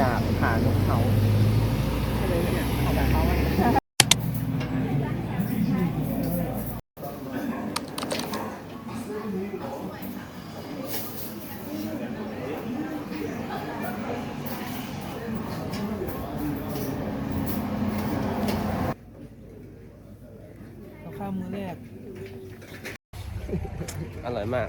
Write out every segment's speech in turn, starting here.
จากผานกเขาก็เลยเนี่ยเอาจากเขาอะเราข้าวมือแรก อร่อยมาก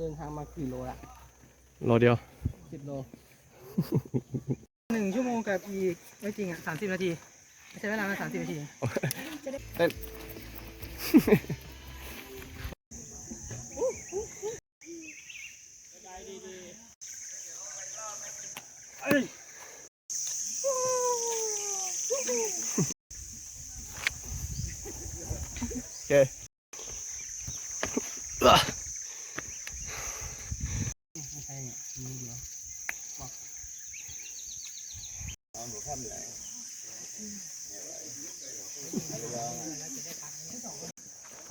เดินทางมากี่โลละโลเดียวสิบโล หนึ่งชั่วโมงกับอีกไม่จริงอะสามสิบนาทีใช้เวลามาสามสิบนาทีเต้นโอเคอะไม่ใช่เนี่ยมือเดียว ถ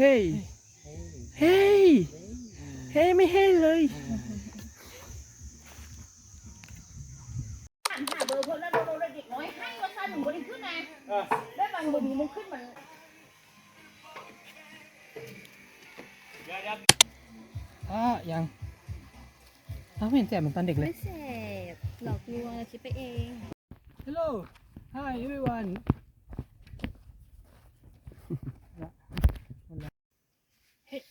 ฮ้ย เฮ้ย เฮ้ยไม่เฮ้ยเลย หันหาเบอร์เพิ่นแล้วโดนเด็กน้อยให้ว่าซ่าหนึ่งบริขึ้นนะได้บางบดีมันขึ้นมันอะยังอ้าวไม่เห็นแจ่มเหมือนตอนเด็กเลย ไม่เสพหลอกลวงเราคิดไปเอง Hello Hi everyone เฮ้ย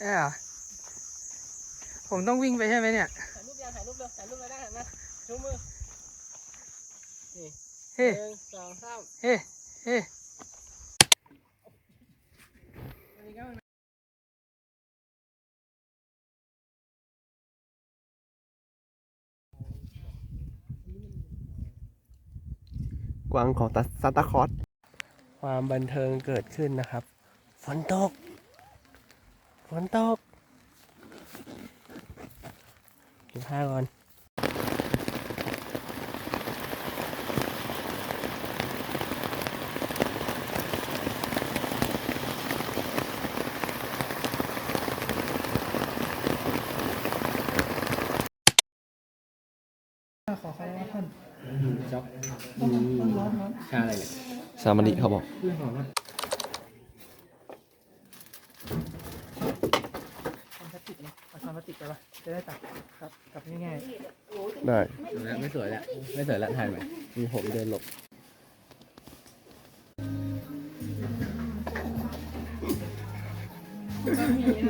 เอ้ยผมต้องวิ่งไปใช่ไหมเนี่ย ถ่ายรูปยังถ่ายรูปเร็วถ่ายรูปเลยได้นะชูมือเฮ้ หนึ่งสองสามเฮ้ เฮ้สวัสดีครับกวางของตัซานตาคลอสความบันเทิงเกิดขึ้นนะครับ ฝนตก ฝนตกกินข้าวก่อนขอใครว่าท่านจ๊อบร้อนร้อนร้อนชาอะไรเนี่ยซามาริเขาบอก เรื่องของมันทำพลาสติกนะเอาทำพลาสติกไปปะ จะได้ตัดครับกลับง่ายได้ ไม่สวยแล้วไม่สวยแล้วถ่ายใหม่มีผมเดินหลบๆ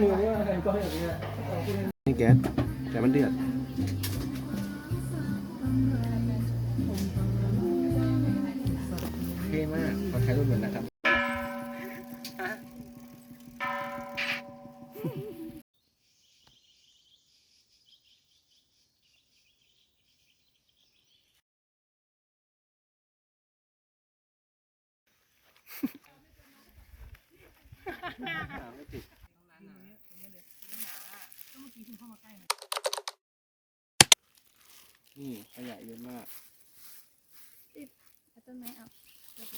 มือว่าอะไรก็อย่างเงี้ยนี่แก๊สแต่มันเดือดเท่มากขอถ่ายรูปเหมือนนะครับ นี่ขยะเยอะมากเอาต้นไม้เอาเรียบ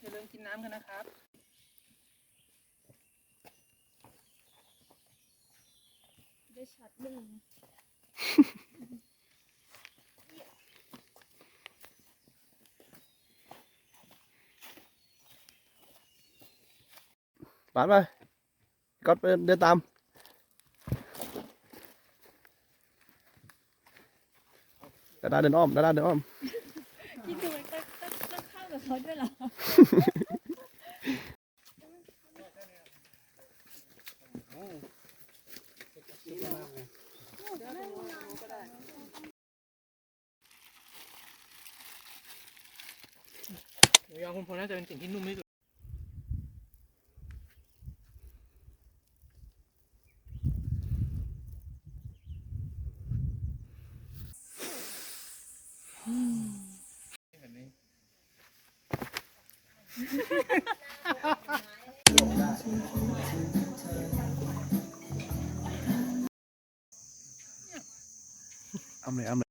อย่าลืมกินน้ำกันนะครับ ได้ช็อตหนึ่ง ปาดไปก็เดินเดินตามดาดาเดินอ้อมดาดาเดินอ้อมคิดดูมันก็ก็ก็เข้ากับเขาด้วยเหรอหมูยอคุณพลน่าจะเป็นสิ่งที่นุ่มที่สุดำเลยอ้ำเลย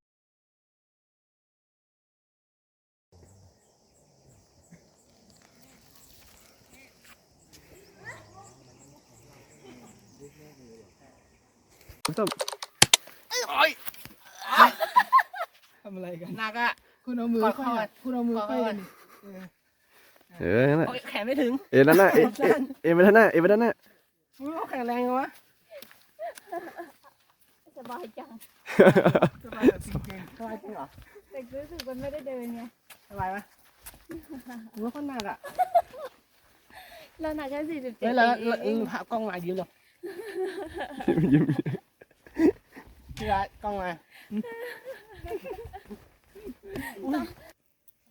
ต้มทำอะไรกันหนักอะคุณเอามือค่อยๆคุณเอามือค่อยกันดิเออนั่นน่ะโอ้ยแขนไม่ถึงเอ็นนั่นน่ะเอ็นเอ็นเอ็นไปด้านหน้าเอ็นไปด้านหน้ามึงเอาแข็งแรงวะ สบายจังสบายแบบจริงๆสบายจริงเหรอแต่รู้สึกมันไม่ได้เดินไงสบายปะมึงว่าคนหนักอะเราหนักแค่สี่สิบเจ็ดเฮ้ยแล้วแล้วเออพากล้องมายิ้มเลยยิ้มพี่รัฐกล้องมา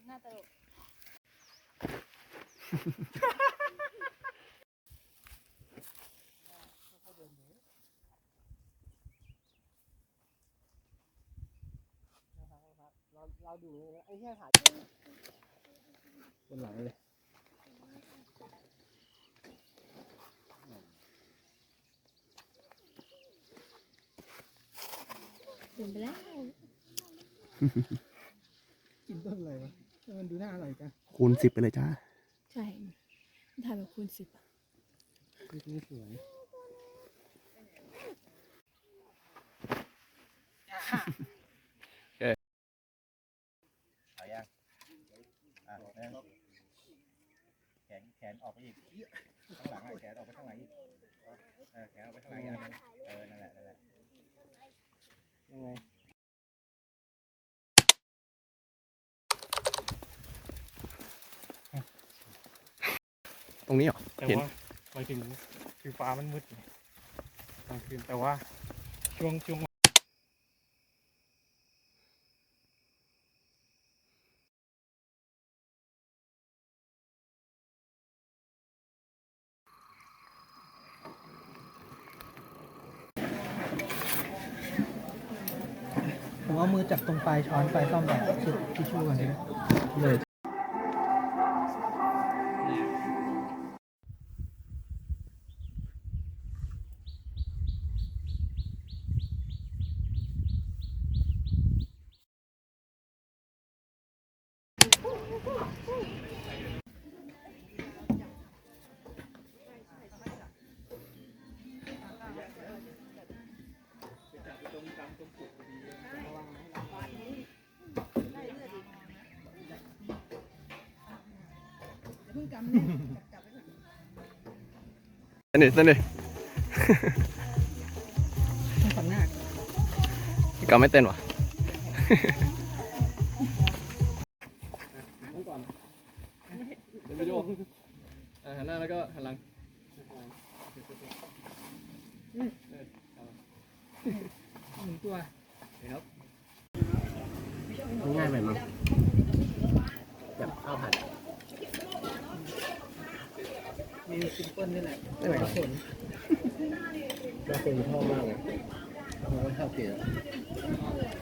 หน้าตลก เราดูไอ้เหี้ยถ่ายบนหลังเลยถึงไปแล้วกินต้นอะไรวะมมันดูน่าอร่อยจังคูณสิบไปเลยจ้าใช่ถ่ายแบบคูณสิบอะคลิปนี้สวย เอายังอะหนึ่ง แขนแขนออกไปอีกข้างหลังอะแขนออกไปข้างหลังอีกเออแขนออกไปข้างหลังอีกอันหนึ่งเออนั่นแหละนั่นแหละยังไงตรงนี้เหรอ แต่เห็น ว่าหมายถึงคือฟ้ามันมืดไงกลางคืนแต่ว่าช่วงช่วง ผมเอามือจับ ตรงปลายช้อนปลายซ่อมแบบชุดทิชชู่ก่อนดิเลย สนิทสนิทฝั่งหน้า ก็ไม่เต้นวะ เดินไปดูอะหันหน้าแล้วก็หันหลังหนึ่งตัวง่ายไปมั้งแบบข้าวผัด มีซิมเปิลนี่แหละไม่ไหวกับผลบางคนชอบมากเลยเพราะว่าชอบกินอะ